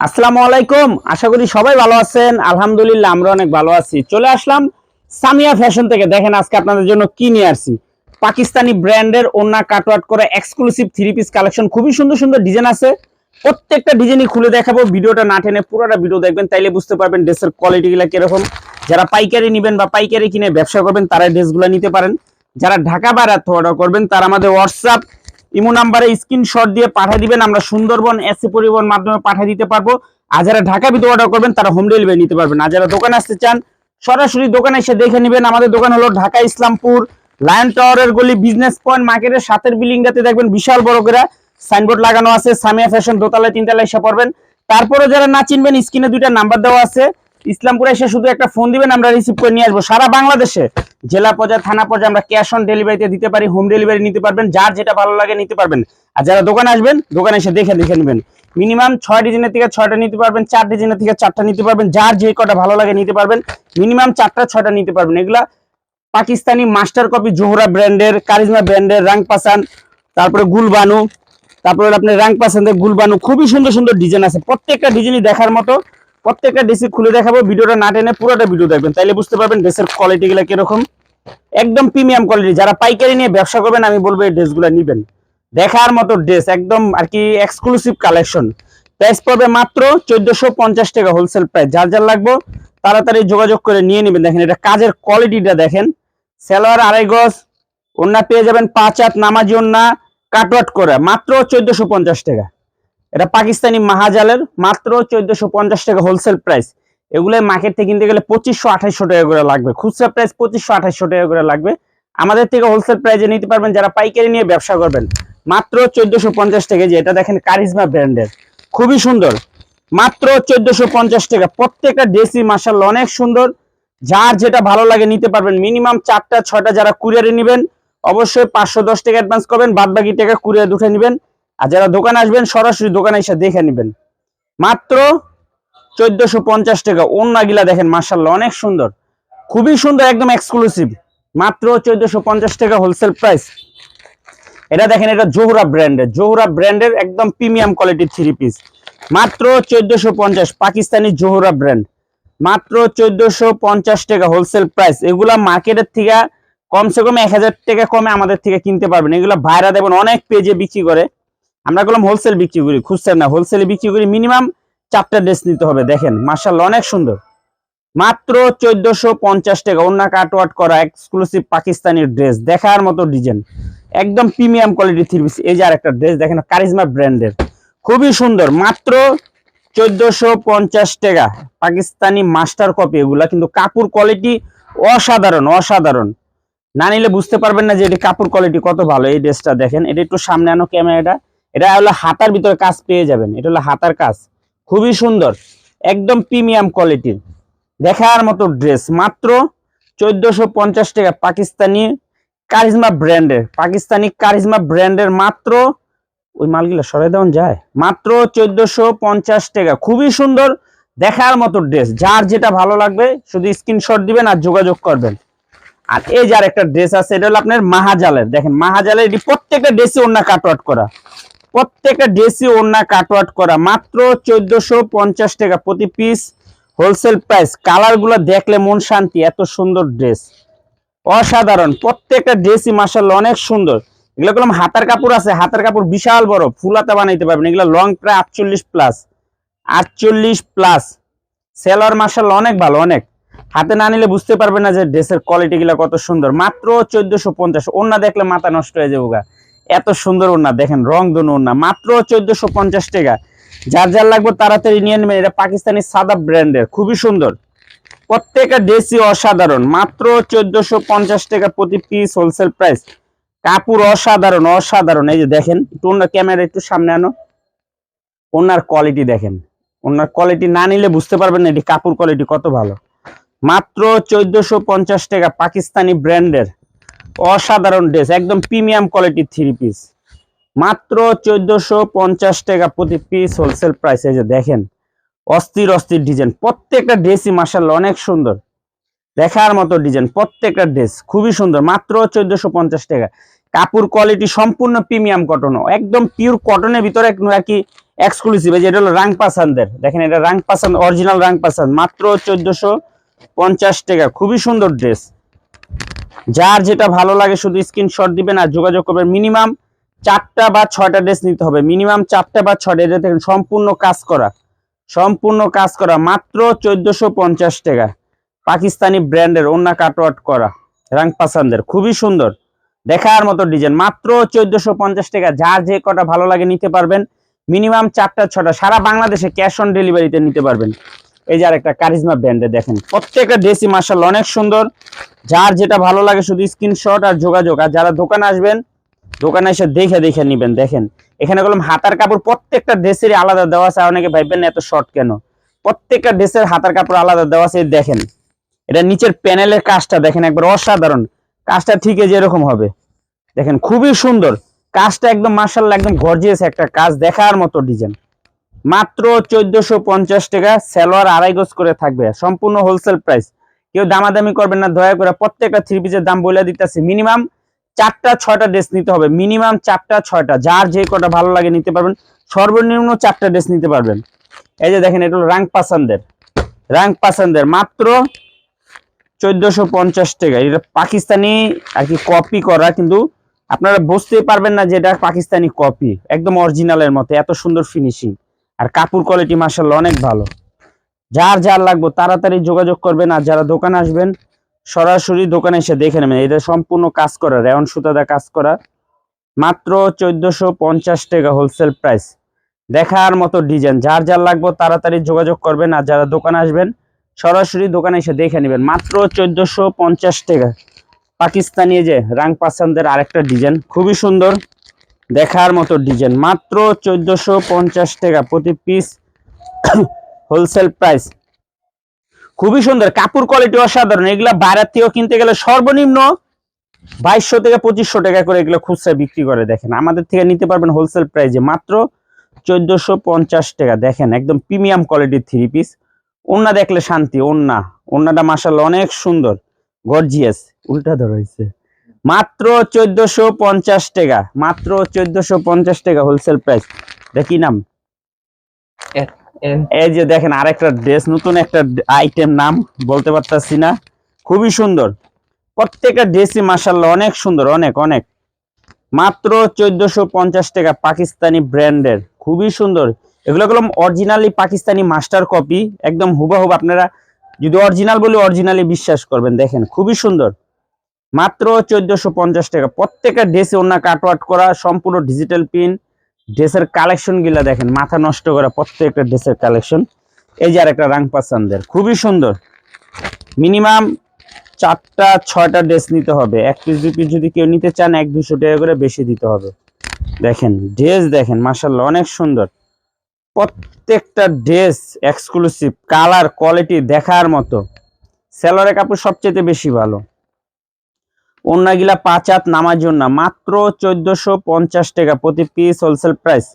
আসসালামু আলাইকুম। আশা করি সবাই ভালো আছেন। আলহামদুলিল্লাহ, আমরা অনেক ভালো আছি। চলে আসলাম সামিয়া ফ্যাশন থেকে। দেখেন আজকে আপনাদের জন্য কি নিয়ে আসছি। পাকিস্তানি ব্র্যান্ডের ওন্না কাটওয়াট করে এক্সক্লুসিভ থ্রি পিস কালেকশন খুবই সুন্দর সুন্দর ডিজাইন আছে। প্রত্যেকটা ডিজাইনই খুলে দেখাবো। ভিডিওটা না টেনে পুরোটা ভিডিও দেখবেন, তাইলে বুঝতে পারবেন ড্রেসের কোয়ালিটিগুলো কীরকম। যারা পাইকারি নেবেন বা পাইকারি কিনে ব্যবসা করবেন তারা ড্রেসগুলো নিতে পারেন। যারা ঢাকা বাইরে অর্ডার করবেন, তারা আমাদের হোয়াটসঅ্যাপ ইমো নাম্বারে স্ক্রিনশট দিয়ে পাঠিয়ে দিবেন, আমরা সুন্দরবন এসি পরিবহন মাধ্যমে পাঠিয়ে দিতে পারব। আর যারা ঢাকা ভিতরে অর্ডার করবেন, তারা হোম ডেলিভারি নিতে পারবেন। আর যারা দোকানে আসতে চান, সরাসরি দোকানে এসে দেখে নেবেন, আমাদের দোকান হলো ঢাকা ইসলামপুর লায়ন টাওয়ারের গলি বিজনেস পয়েন্ট মার্কেটের সাথের বিল্ডিংটাতে দেখবেন বিশাল বড় করে সাইনবোর্ড লাগানো আছে, সামিয়া ফ্যাশন দোতলায়, তিনতলায় এসে পড়বেন। তারপরে যারা না চিনবেন, স্ক্রিনে দুইটা নাম্বার দেওয়া আছে। ইসলামপুরে এসে শুধু একটা ফোন দিবেন, আমরা রিসিভ করে নিয়ে আসব। সারা বাংলাদেশে জেলা পর্যায়ে, থানা পর্যায়ে আমরা ক্যাশ অন ডেলিভারিতে দিতে পারি হোম ডেলিভারি নিতে পারবেন, যার যেটা ভালো লাগে নিতে পারবেন। আর যারা দোকানে আসবেন, দোকানে এসে দেখে দেখে নেবেন। মিনিমাম ছয় ডিজাইনের থেকে ছয়টা নিতে পারবেন, চার ডিজাইনের থেকে চারটা নিতে পারবেন, যার যে কটা ভালো লাগে নিতে পারবেন মিনিমাম চারটা, ছয়টা নিতে পারবেন। এগুলা পাকিস্তানি মাস্টার কপি জোহরা ব্র্যান্ডের, কারিজমা ব্র্যান্ডের, রাং পাসান, তারপরে গুলবানু, তারপরে আপনার রাং পাসানের গুলবানু, খুবই সুন্দর সুন্দর ডিজাইন আছে। প্রত্যেকটা ডিজাইনই দেখার মতো প্রত্যেকটা ড্রেসই খুলে দেখাবো, ভিডিওটা না টেনে পুরোটা ভিডিও দেখবেন। তাইলে বুঝতে পারবেন ড্রেসের কোয়ালিটি গুলা কীরকম। একদম প্রিমিয়াম কোয়ালিটি যারা পাইকারি নিয়ে ব্যবসা করবেন, আমি বলব এই ড্রেসগুলো নিবেন। দেখার মতো ড্রেস একদম আর কি এক্সক্লুসিভ কালেকশন প্রাইস পড়বে মাত্র চোদ্দশো পঞ্চাশ টাকা হোলসেল প্রাইস যার যার লাগবে, তাড়াতাড়ি যোগাযোগ করে নিয়ে নেবেন। দেখেন, এটা কাজের কোয়ালিটিটা দেখেন। সেলোয়ার আড়াই গজ ওন্না পেয়ে যাবেন পাঁচ হাত নামাজি ওন্না কাটওয়াট করে। মাত্র চোদ্দশো পঞ্চাশ টাকা। এটা পাকিস্তানি মাহাজালের মাত্র চোদ্দশো পঞ্চাশ টাকা হোলসেল প্রাইস এগুলো মার্কেট থেকে কিনতে গেলে পঁচিশশো, আঠাইশশো টাকা করে লাগবে। খুচরা প্রাইস পঁচিশশো, আঠাইশশো টাকা করে লাগবে। আমাদের থেকে হোলসেল প্রাইসে নিতে পারবেন যারা পাইকারি নিয়ে ব্যবসা করবেন। মাত্র চোদ্দশো পঞ্চাশ টাকা যে, এটা দেখেন কারিজমা ব্র্যান্ডের। খুবই সুন্দর। মাত্র চোদ্দশো পঞ্চাশ টাকা। প্রত্যেকটা ড্রেসই মার্শাল অনেক সুন্দর। যার যেটা ভালো লাগে নিতে পারবেন। মিনিমাম চারটা, ছয়টা যারা কুরিয়ারে নেবেন, অবশ্যই পাঁচশো দশ টাকা অ্যাডভান্স করবেন। বাদ বাকি টাকা কুরিয়ার উঠে নেবেন। আর যারা দোকানে আসবেন, সরাসরি দোকানে এসে দেখে নেবেন। মাত্র চোদ্দশো পঞ্চাশ টাকা। অন্যগুলা দেখেন মার্শাল্লাহ অনেক সুন্দর। খুবই সুন্দর, একদম এক্সক্লুসিভ মাত্র চোদ্দশো পঞ্চাশ টাকা হোলসেল প্রাইস এটা দেখেন, এটা জোহরা ব্র্যান্ডের জোহরা ব্র্যান্ডের একদম প্রিমিয়াম কোয়ালিটির থ্রি পিস মাত্র চোদ্দশো পঞ্চাশ, পাকিস্তানি জোহরা ব্র্যান্ড মাত্র চোদ্দশো পঞ্চাশ টাকা হোলসেল প্রাইস এগুলা মার্কেটের থেকে কমসে কম এক হাজার টাকা কমে আমাদের থেকে কিনতে পারবেন। এগুলো ভাইরা দেবেন অনেক পেজে বিক্রি করে। আমরা করলাম হোলসেল বিক্রি করি খুচরা না। হোলসেলে বিক্রি করি মিনিমাম চারটা ড্রেস নিতে হবে, দেখেন। মার্শাল অনেক সুন্দর। মাত্র চোদ্দশো পঞ্চাশ টাকা অন্য কাটওয়াট করা এক্সক্লুসিভ পাকিস্তানি ড্রেস দেখার মতো ডিজাইন একদম প্রিমিয়াম কোয়ালিটি থ্রি পিস এই যে আর একটা ড্রেস দেখেন কারিজমা ব্র্যান্ডের খুবই সুন্দর, মাত্র চোদ্দশো পঞ্চাশ টাকা। পাকিস্তানি মাস্টার কপি এগুলা কিন্তু কাপড় কোয়ালিটি অসাধারণ অসাধারণ। না নিলে বুঝতে পারবেন না যে এটি কাপড় কোয়ালিটি কত ভালো, এই ড্রেসটা দেখেন। এটা একটু সামনে আনো ক্যামেরাটা এটা হলো হাতার ভিতরে কাজ পেয়ে যাবেন। এটা হলো হাতার কাজ। খুবই সুন্দর, একদম প্রিমিয়াম কোয়ালিটির দেখার মতো ড্রেস, মাত্র চোদ্দশো পঞ্চাশ টাকা পাকিস্তানি কারিজমা ব্র্যান্ডের। পাকিস্তানি কারিজমা ব্র্যান্ডের মাত্র, ওই মালগুলো সরাই দেওয়া যায়। মাত্র চোদ্দশো পঞ্চাশ টাকা। খুবই সুন্দর, দেখার মতো ড্রেস। যার যেটা ভালো লাগবে, শুধু স্ক্রিনশট দিবেন আর যোগাযোগ করবেন। আর এই যে আর একটা ড্রেস আছে, এটা হলো আপনার মাহাজালের। দেখেন, মাহাজালের এটি প্রত্যেকটা ড্রেসই ওন্না কাটওয়াট করা। প্রত্যেকটা ড্রেসই ওন্না কাটওয়াট করা, মাত্র চোদ্দশো পঞ্চাশ টাকা প্রতি পিস হোলসেল প্রাইস কালারগুলো দেখলে মন শান্তি, এত সুন্দর ড্রেস অসাধারণ, প্রত্যেকটা ড্রেসই মার্শাল অনেক সুন্দর। এগুলো করলাম হাতার কাপড় আছে, হাতার কাপড় বিশাল বড়, ফুলাতে বানাইতে পারবেন। এগুলো লং প্রায় আটচল্লিশ প্লাস আটচল্লিশ প্লাস সেলর মার্শাল অনেক ভালো, অনেক। হাতে না নিলে বুঝতে পারবে না যে ড্রেসের কোয়ালিটি গুলা কত সুন্দর। মাত্র চোদ্দশো পঞ্চাশ ওনা দেখলে মাথা নষ্ট হয়ে যাব গা। এত সুন্দর ওনা দেখেন, রং দোনো ওনা মাত্র চোদ্দশো পঞ্চাশ টাকা। যার যার লাগবে তাড়াতাড়ি নিয়ে নেবেন, এটা পাকিস্তানি সাদা ব্র্যান্ডের, খুবই সুন্দর। প্রত্যেকটা ড্রেসই অসাধারণ, মাত্র চোদ্দশো পঞ্চাশ টাকা প্রতি পিস হোলসেল প্রাইস কাপড় অসাধারণ অসাধারণ। এই যে দেখেন, একটু অন্য ক্যামেরা একটু সামনে আনো। ওনার কোয়ালিটি দেখেন। ওনার কোয়ালিটি না নিলে বুঝতে পারবেন না এটি কাপড় কোয়ালিটি কত ভালো। মাত্র চোদ্দশো পঞ্চাশ টাকা পাকিস্তানি ব্র্যান্ডের। অসাধারণ ড্রেস একদম প্রিমিয়াম কোয়ালিটি থ্রি পিস মাত্র চোদ্দশো পঞ্চাশ টাকা প্রতি পিস হোলসেল প্রাইস এই যে দেখেন, অস্থির অস্থির ডিজাইন প্রত্যেকটা ড্রেসই মার্শাল অনেক সুন্দর। দেখার মতো ডিজাইন প্রত্যেকটা ড্রেস খুবই সুন্দর। মাত্র চোদ্দশো পঞ্চাশ টাকা। কাপড় কোয়ালিটি সম্পূর্ণ প্রিমিয়াম কটন একদম পিওর কটনের ভিতরে আর কি এক্সক্লুসিভ এই যে এটা হলো রাং পাসানদের দেখেন এটা রাং পাসান অরিজিনাল রাং পাসান মাত্র চোদ্দশো পঞ্চাশ টাকা। খুবই সুন্দর ড্রেস যার যেটা ভালো লাগে শুধু স্ক্রিনশট দিবেন আর যোগাযোগ করবেন মিনিমাম চারটা বা ছয়টা ড্রেস নিতে হবে। মিনিমাম চারটা বা ছয়টা এটা দেখেন সম্পূর্ণ কাজ করা। সম্পূর্ণ কাজ করা। মাত্র চোদ্দশো পঞ্চাশ টাকা। পাকিস্তানি ব্র্যান্ডের অন্য কাটওয়াট করা। রাং পাসানদের খুবই সুন্দর। দেখার মতো ডিজাইন মাত্র চোদ্দশো পঞ্চাশ টাকা। যার যে কটা ভালো লাগে নিতে পারবেন। মিনিমাম চারটা ছটা সারা বাংলাদেশে ক্যাশ অন ডেলিভারিতে নিতে পারবেন। এই যে আর একটা কারিজমা ব্র্যান্ডে দেখেন। প্রত্যেকটা ড্রেসই মার্শাল অনেক সুন্দর। যার যেটা ভালো লাগে শুধু স্ক্রিনশট আর যোগাযোগ। আর যারা দোকানে আসবেন, দোকানে এসে দেখে দেখে নিবেন, দেখেন। এখানে বললাম হাতার কাপড় প্রত্যেকটা ড্রেসেরই আলাদা দেওয়া আছে। অনেকে ভাববেন এত শর্ট কেন? প্রত্যেকটা ড্রেসের হাতার কাপড় আলাদা দেওয়া আছে দেখেন। এটা নিচের প্যানেলের কাজটা দেখেন একবার অসাধারণ। কাজটা ঠিক এই যে এরকম হবে। দেখেন খুবই সুন্দর। কাজটা একদম মার্শাল একদম গর্জিয়াস একটা কাজ দেখার মতো ডিজাইন মাত্র চোদ্দশো পঞ্চাশ টাকা, সেলোয়ার আড়াই গজ করে থাকবে। সম্পূর্ণ হোলসেল প্রাইস কেউ দামাদামি করবেন না, দয়া করে প্রত্যেকটা থ্রি পিসের দাম বলে দিতেছি। মিনিমাম চারটা, ছয়টা ড্রেস নিতে হবে। মিনিমাম চারটা, ছয়টা। যার যে কটা ভালো লাগে নিতে পারবেন, সর্বনিম্ন চারটা ড্রেস নিতে পারবেন। এই যে দেখেন, এটা হলো রাং পাসানদের রাং পাসানদের মাত্র চোদ্দশো পঞ্চাশ টাকা। এটা পাকিস্তানি আর কি কপি করা, কিন্তু আপনারা বুঝতেই পারবেন না যে এটা পাকিস্তানি কপি একদম অরিজিনালের মতো, এত সুন্দর ফিনিশিং আর কাপড় কোয়ালিটি মার্শাল্লাহ অনেক ভালো। যার যার লাগবে তাড়াতাড়ি যোগাযোগ করবেন আর যারা দোকানে আসবেন, সরাসরি দোকানে এসে দেখে নেবেন। এটা সম্পূর্ণ কাজ করা রেয়ন সুতাদা কাজ করা, মাত্র চোদ্দশো পঞ্চাশ টাকা হোলসেল প্রাইস দেখার মতো ডিজাইন যার যার লাগবে তাড়াতাড়ি যোগাযোগ করবেন আর যারা দোকানে আসবেন, সরাসরি দোকানে এসে দেখে নেবেন। মাত্র চোদ্দশো পঞ্চাশ টাকা। পাকিস্তানি যে রাং পাসানদের আরেকটা ডিজাইন খুবই সুন্দর। দেখার মতো ডিজাইন মাত্র চোদ্দশো পঞ্চাশ টাকা প্রতি পিস হোলসেল প্রাইস। খুবই সুন্দর কাপড় কোয়ালিটি অসাধারণ। এগুলা বাইরের থেকেও কিনতে গেলে সর্বনিম্ন বাইশশো থেকে পঁচিশশো টাকা করে এগুলো খুচরা বিক্রি করে দেখেন। আমাদের থেকে নিতে পারবেন হোলসেল প্রাইসে মাত্র চোদ্দশো পঞ্চাশ টাকা দেখেন একদম প্রিমিয়াম কোয়ালিটির থ্রি পিস ওন্না দেখলে শান্তি ওন্না ওন্নাটা মাসাল অনেক সুন্দর গর্জিয়াস উল্টা ধরেছে মাত্র চোদ্দশো পঞ্চাশ টাকা মাত্র চোদ্দশো পঞ্চাশ টাকা হোলসেল প্রাইস। দেখি নাম? এই যে দেখেন, আরেকটা ড্রেস নতুন একটা আইটেম নাম বলতে পারতাছি না। খুবই সুন্দর। প্রত্যেকটা ড্রেসই মাসাল্লাহ অনেক সুন্দর, অনেক অনেক। মাত্র চোদ্দশো পঞ্চাশ টাকা পাকিস্তানি ব্র্যান্ডের। খুবই সুন্দর। এগুলো হলো অরিজিনালি পাকিস্তানি মাস্টার কপি একদম হুবাহুব আপনারা যদি অরিজিনাল বলে অরিজিনালি বিশ্বাস করবেন। দেখেন, খুবই সুন্দর। মাত্র চোদ্দশো পঞ্চাশ টাকা। প্রত্যেকটা ড্রেসে অন্য কাটওয়াট করা, সম্পূর্ণ ডিজিটাল প্রিন্ট ড্রেসের কালেকশনগুলা দেখেন, মাথা নষ্ট করা প্রত্যেকটা ড্রেসের কালেকশন এই যে আর একটা রাং পাসানদের, খুবই সুন্দর। মিনিমাম চারটা, ছয়টা ড্রেস নিতে হবে। এক পিস দু পিস যদি কেউ নিতে চান, এক দুশো টাকা করে বেশি দিতে হবে। দেখেন, ড্রেস দেখেন মাসাল্লাহ অনেক সুন্দর। প্রত্যেকটা ড্রেস এক্সক্লুসিভ কালার কোয়ালিটি দেখার মতো। সেলরের কাপড় সবচেয়ে বেশি ভালো। অন্যগুলা পাঁচ হাত নামার জন্য। মাত্র চোদ্দশো পঞ্চাশ টাকা প্রতি পিস হোলসেল প্রাইস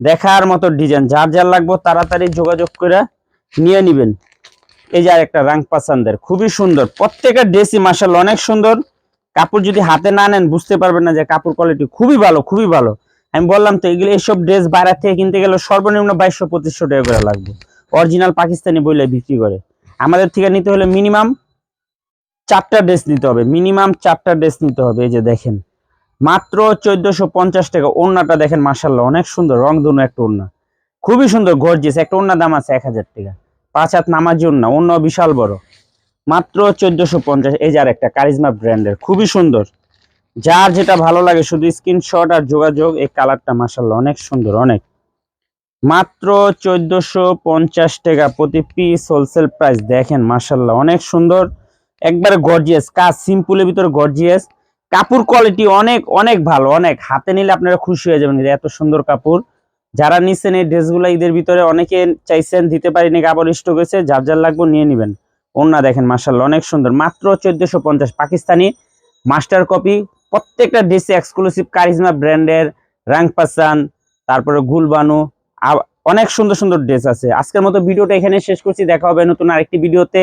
দেখার মতো ডিজাইন যার যার লাগবে তাড়াতাড়ি যোগাযোগ করে নিয়ে নিবেন। এই যে আরেকটা রাং পাসানদের, খুবই সুন্দর। প্রত্যেকের ড্রেসই মার্শাল অনেক সুন্দর। কাপড় যদি হাতে না নেন বুঝতে পারবেন না যে কাপড় কোয়ালিটি খুবই ভালো খুবই ভালো। আমি বললাম তো, এগুলো এইসব ড্রেস বাইরে থেকে কিনতে গেলে সর্বনিম্ন বাইশশো পঁচিশশো টাকা করে লাগবে। অরিজিনাল পাকিস্তানি বইলে বিক্রি করে। আমাদের থেকে নিতে হলে মিনিমাম চারটা ড্রেস নিতে হবে। মিনিমাম চারটা ড্রেস নিতে হবে, এই যে দেখেন। মাত্র চোদ্দশো পঞ্চাশ টাকা। ওড়নাটা দেখেন মার্শাল্লাহ অনেক সুন্দর, রং দুনো একটা ওড়না। খুবই সুন্দর গর্জিয়াস একটা ওড়না দাম আছে এক হাজার টাকা। পাঁচ হাত নামাজি ওড়না অন্য বিশাল বড়। মাত্র চোদ্দশো পঞ্চাশ, এই যার একটা কারিজমা ব্র্যান্ডের খুবই সুন্দর। যার যেটা ভালো লাগে, শুধু স্ক্রিনশট আর যোগাযোগ, এই কালারটা মার্শাল্লাহ অনেক সুন্দর, অনেক। মাত্র চোদ্দশো পঞ্চাশ টাকা প্রতি পিস হোলসেল প্রাইস দেখেন মার্শাল্লাহ অনেক সুন্দর। একবারে গর্জিয়াস কাজ সিম্পলের ভিতরে গর্জিয়াস কাপড় কোয়ালিটি অনেক অনেক ভালো, অনেক। হাতে নিলে আপনারা খুশি হয়ে যাবেন, এত সুন্দর কাপড়। যারা নিচ্ছেন এই ড্রেসগুলো ঈদের ভিতরে, অনেকে চাইছেন দিতে পারিনি, কাপড় স্টক হয়েছে, যার যার লাগবে নিয়ে নেবেন। ওনা দেখেন মার্শাল্লাহ অনেক সুন্দর। মাত্র চোদ্দশো পঞ্চাশ, পাকিস্তানি মাস্টার কপি প্রত্যেকটা ড্রেসে এক্সক্লুসিভ কারিজমা ব্র্যান্ডের রাং পাসান তারপরে গুলবানু অনেক সুন্দর সুন্দর ড্রেস আছে। আজকের মতো ভিডিওটা এখানে শেষ করছি, দেখা হবে নতুন আরেকটি ভিডিওতে।